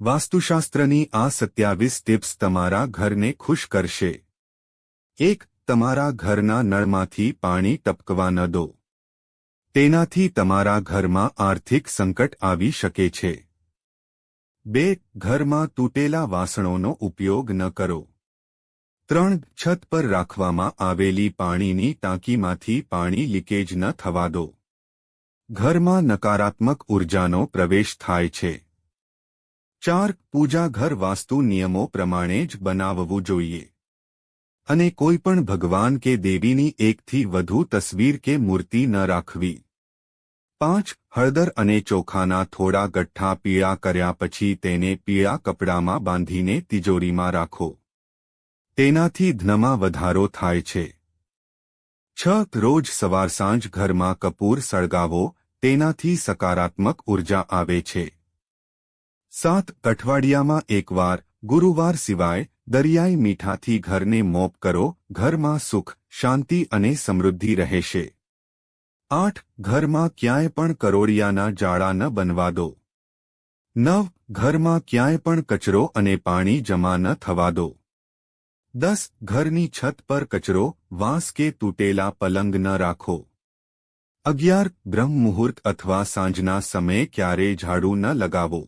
વાસ્તુશાસ્ત્રની આ સત્યાવીસ ટિપ્સ તમારા ઘરને ખુશ કરશે. એક, તમારા ઘરના નળમાંથી પાણી ટપકવા ન દો. તેનાથી તમારા ઘરમાં આર્થિક સંકટ આવી શકે છે. બે, ઘરમાં તૂટેલા વાસણોનો ઉપયોગ ન કરો. ત્રણ, છત પર રાખવામાં આવેલી પાણીની ટાંકીમાંથી પાણી લીકેજ ન થવા દો. ઘરમાં નકારાત્મક ઉર્જાનો પ્રવેશ થાય છે. ચાર પૂજા ઘર વાસ્તુ નિયમો પ્રમાણે જ બનાવવું જોઈએ. અને કોઈપણ ભગવાન કે દેવીની એકથી વધુ તસવીર કે મૂર્તિ ન રાખવી. પાંચ, હળદર અને ચોખાના થોડા ગઠ્ઠા પીળા કર્યા પછી તેને પીળા કપડામાં બાંધીને તિજોરીમાં રાખો. તેનાથી ધ્નમાં વધારો થાય છે. છ, રોજ સવાર સાંજ ઘરમાં કપૂર સળગાવો, તેનાથી સકારાત્મક ઊર્જા આવે છે. સાત અઠવાડિયામાં એકવાર ગુરુવાર સિવાય દરિયાઈ મીઠાથી ઘરને મોપ કરો, ઘરમાં સુખ, શાંતિ અને સમૃદ્ધિ રહેશે. આઠ, ઘરમાં ક્યાંય પણ કરોડિયાના જાળા ન બનવા દો. નવ, ઘરમાં ક્યાંય પણ કચરો અને પાણી જમા ન થવા દો. દસ, ઘરની છત પર કચરો, વાંસ કે તૂટેલા પલંગ ન રાખો. અગિયાર બ્રહ્મ મુહૂર્ત અથવા સાંજના સમયે ક્યારેય ઝાડુ ન લગાવો.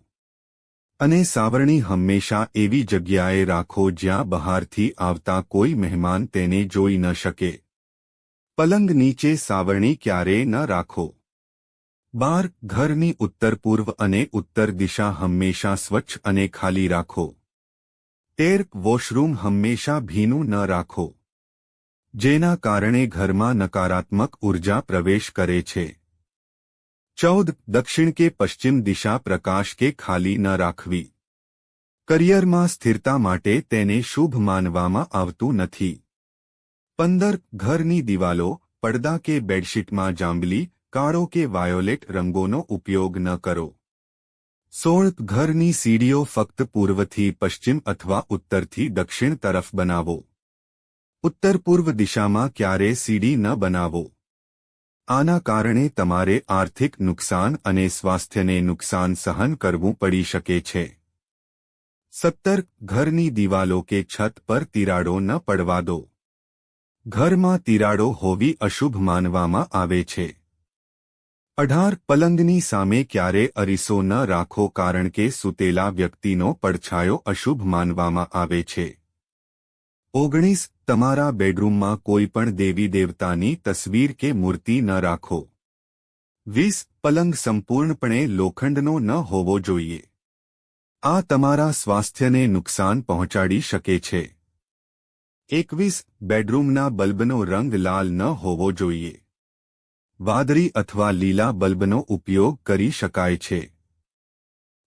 અને સાવરણી હંમેશા એવી જગ્યાએ રાખો જ્યાં બહારથી આવતા કોઈ મહેમાન તેને જોઈ ન શકે. પલંગ નીચે સાવરણી ક્યારેય ન રાખો. બાર, ઘરની ઉત્તર પૂર્વ અને ઉત્તર દિશા હંમેશા સ્વચ્છ અને ખાલી રાખો. તેર વોશરૂમ હંમેશા ભીનું ન રાખો. જેના કારણે ઘરમાં નકારાત્મક ઊર્જા પ્રવેશ કરે છે. ચૌદ, દક્ષિણ કે પશ્ચિમ દિશા પ્રકાશ કે ખાલી ન રાખવી. કરિયરમાં સ્થિરતા માટે તેને શુભ માનવામાં આવતું નથી. પંદર, ઘરની દિવાલો, પડદા કે બેડશીટમાં જાંબલી, કાળો કે વાયોલેટ રંગોનો ઉપયોગ ન કરો. સોળ, ઘરની સીડીઓ ફક્ત પૂર્વથી પશ્ચિમ અથવા ઉત્તરથી દક્ષિણ તરફ બનાવો. ઉત્તર પૂર્વ દિશામાં ક્યારે સીડી ન બનાવો. આના કારણે તમારે આર્થિક નુકસાન અને સ્વાસ્થ્યને નુકસાન સહન કરવું પડી શકે છે. સત્તર, ઘરની દિવાલો કે છત પર તિરાડો ન પડવા દો. ઘરમાં તિરાડો હોવી અશુભ માનવામાં આવે છે. અઢાર, પલંગની સામે ક્યારે અરીસો ન રાખો કારણ કે સૂતેલા વ્યક્તિનો પડછાયો અશુભ માનવામાં આવે છે. ઓગણીસ, તમારા બેડરૂમમાં કોઈ પણ દેવી દેવતાની તસવીર કે મૂર્તિ ન રાખો. વીસ, પલંગ સંપૂર્ણપણે લોખંડનો ન હોવો જોઈએ. આ તમારા સ્વાસ્થ્યને નુકસાન પહોંચાડી શકે છે. એકવીસ, બેડરૂમના બલ્બનો રંગ લાલ ન હોવો જોઈએ. વાદળી અથવા લીલા બલ્બનો ઉપયોગ કરી શકાય છે.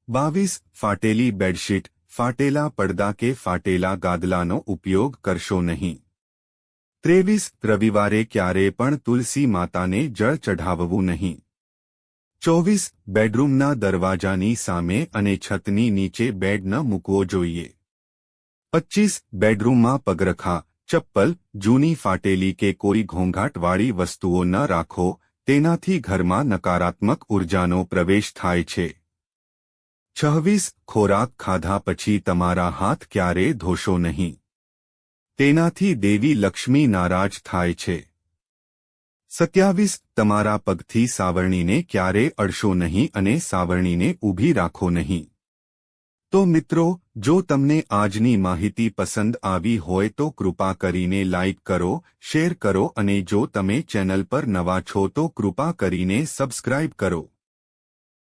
બાવીસ, ફાટેલી બેડશીટ ફાટેલા પડદા કે ફાટેલા ગાદલાનો ઉપયોગ કરશો નહીં. ત્રેવીસ, રવિવારે ક્યારે પણ તુલસી માતાને જળ ચઢાવવું નહીં. ચોવીસ, બેડરૂમના દરવાજાની સામે અને છતની નીચે બેડ ન મૂકવો જોઈએ. પચ્ચીસ બેડરૂમમાં પગરખા, ચપ્પલ, જૂની ફાટેલી કે કોઈ ઘોંઘાટવાળી વસ્તુઓ ન રાખો, તેનાથી ઘરમાં નકારાત્મક ઉર્જાનો પ્રવેશ થાય છે. છવ્વીસ ખોરાક ખાધા પછી તમારા હાથ ક્યારે ધોશો નહીં. તેનાથી દેવી લક્ષ્મી નારાજ થાય છે. સત્યાવીસ, તમારા પગથી સાવરણીને ક્યારે અડશો નહીં અને સાવરણીને ઊભી રાખો નહીં. તો મિત્રો, જો તમને આજની માહિતી પસંદ આવી હોય તો કૃપા કરીને લાઇક કરો, શેર કરો અને જો તમે ચેનલ પર નવા છો તો કૃપા કરીને સબસ્ક્રાઇબ કરો.